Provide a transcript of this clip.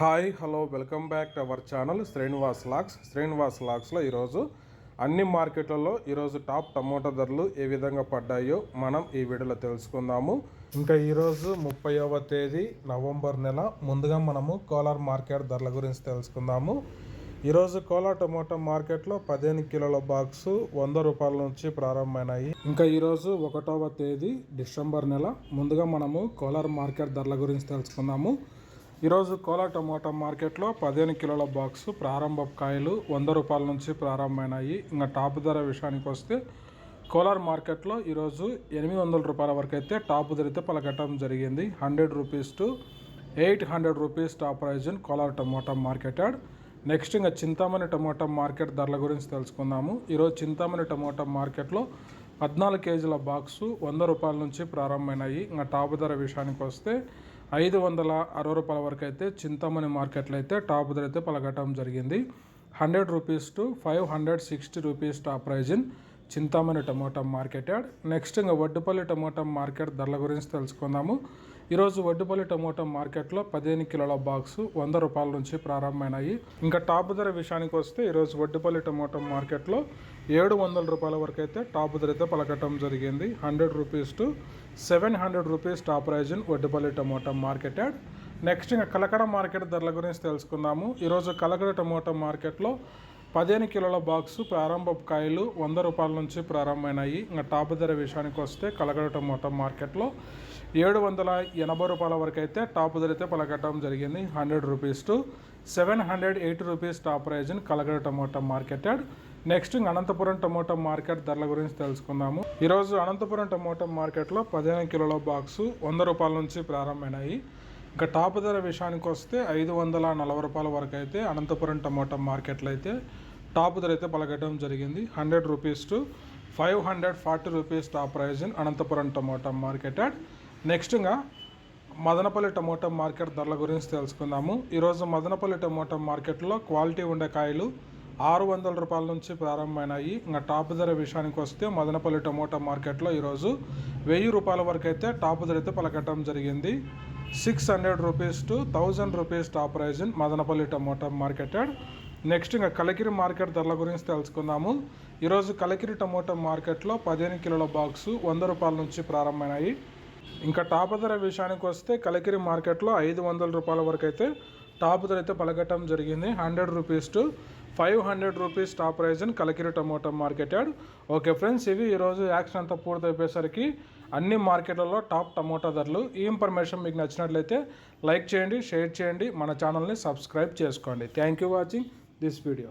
Hi hello welcome back to our channel Srinivas lakhs. Srinivas లాక్స్లో ఈరోజు అన్ని మార్కెట్లలో ఈరోజు టాప్ టమోటా ధరలు ఏ విధంగా పడ్డాయో మనం ఈ వీడియోలో తెలుసుకుందాము. ఇంకా ఈరోజు ముప్పైవ తేదీ నవంబర్ నెల. ముందుగా మనము కోలార్ మార్కెట్ ధరల గురించి తెలుసుకుందాము. ఈరోజు కోలార్ టమోటా మార్కెట్లో పదిహేను కిలోల బాక్స్ వంద రూపాయల నుంచి ప్రారంభమైనాయి. ఇంకా ఈరోజు ఒకటవ తేదీ డిసెంబర్ నెల. ముందుగా మనము కోలార్ మార్కెట్ ధరల గురించి తెలుసుకుందాము. ఈరోజు కోలార్ టమోటా మార్కెట్లో పదిహేను కిలోల బాక్స్ ప్రారంభ కాయలు వంద రూపాయల నుంచి ప్రారంభమైనాయి. ఇంకా టాప్ ధర విషయానికి వస్తే కోలార్ మార్కెట్లో ఈరోజు ఎనిమిది వందల రూపాయల వరకు అయితే టాప్ ధర అయితే పలకటం జరిగింది. Hundred rupees to eight hundred rupees top price in Kolar tomato market yard. Next ఇంకా చింతామణి టమోటా మార్కెట్ ధరల గురించి తెలుసుకుందాము. ఈరోజు చింతామణి టమోటా మార్కెట్లో పద్నాలుగు కేజీల బాక్సు వంద రూపాయల నుంచి ప్రారంభమైనాయి. ఇంకా టాప్ ధర విషయానికి వస్తే ఐదు వందల అరవై రూపాయల వరకు అయితే చింతామణి మార్కెట్లో అయితే టాప్ ధర అయితే పలకటం జరిగింది. Hundred rupees to five hundred sixty rupees top price in Chintamani tomato market yard next ఇంకా వడ్డుపల్లి టమోటా మార్కెట్ ధరల గురించి తెలుసుకుందాము. ఈరోజు వడ్డుపల్లి టమోటా మార్కెట్లో పదిహేను కిలోల బాక్స్ వంద రూపాయల నుంచి ప్రారంభమైనాయి. ఇంకా టాప్ ధర విషయానికి వస్తే ఈరోజు వడ్డుపల్లి టమోటా మార్కెట్లో ఏడు వందల రూపాయల వరకు అయితే టాప్ ధర అయితే పలకటం జరిగింది. Hundred rupees to seven hundred rupees top price in Vaddupalli tomato market yard. Next ఇంకా కలకడ మార్కెట్ ధరల గురించి తెలుసుకుందాము. ఈరోజు కలకడ టమోటా మార్కెట్లో పదిహేను కిలోల బాక్సు ప్రారంభ కాయలు వంద రూపాయల నుంచి ప్రారంభమైనాయి. ఇంకా టాప్ ధర విషయానికి వస్తే కలగడటం మొత్తం మార్కెట్లో ఏడు వందల ఎనభై రూపాయల వరకు అయితే టాప్ ధర అయితే పలకటం జరిగింది. Hundred rupees to seven hundred eighty rupees top price in Kalakada tomato market next Anantapuram tomato market ధరల గురించి తెలుసుకుందాము. ఈరోజు అనంతపురం టమోటా మార్కెట్లో పదిహేను కిలోల బాక్సు వంద రూపాయల నుంచి ప్రారంభమైనాయి. ఇంకా టాప్ ధర విషయానికి వస్తే ఐదు వందల నలభై రూపాయల వరకు అయితే అనంతపురం టమోటా మార్కెట్లో అయితే టాప్ ధర అయితే పలకడం జరిగింది. Hundred rupees to five hundred forty rupees top price in Anantapuram tomato market yard. Next ఇంకా మదనపల్లి టమోటా మార్కెట్ ధరల గురించి తెలుసుకుందాము. ఈరోజు మదనపల్లి టమోటా మార్కెట్లో క్వాలిటీ ఉండే కాయలు ఆరు వందల రూపాయల నుంచి ప్రారంభమైనాయి. ఇంకా టాప్ ధర విషయానికి వస్తే మదనపల్లి టమోటా మార్కెట్లో ఈరోజు వెయ్యి రూపాయల వరకు అయితే టాప్ ధర అయితే పలకటం జరిగింది. Six hundred rupees to thousand rupees top price in Madanapalle tomato market next ఇంకా కలకిరి మార్కెట్ ధరల గురించి తెలుసుకుందాము. ఈరోజు కలకిరి టమోటా మార్కెట్లో పదిహేను కిలోల బాక్సు వంద రూపాయల నుంచి ప్రారంభమైనాయి. ఇంకా టాప్ ధర విషయానికి వస్తే కలకిరి మార్కెట్లో ఐదు వందల రూపాయల వరకు అయితే టాప్ ధర అయితే పలకటం జరిగింది. Hundred rupees to five hundred rupees top price అని Kalakiri tomato market yard. Okay friends ఇవి ఈరోజు యాక్షన్ అంతా పూర్తయిపోయేసరికి అన్ని మార్కెట్లలో టాప్ టమోటా ధరలు. ఈ ఇన్ఫర్మేషన్ మీకు నచ్చినట్లయితే లైక్ చేయండి షేర్ చేయండి. మన ఛానల్ని సబ్స్క్రైబ్ చేసుకోండి. Thank you watching this video.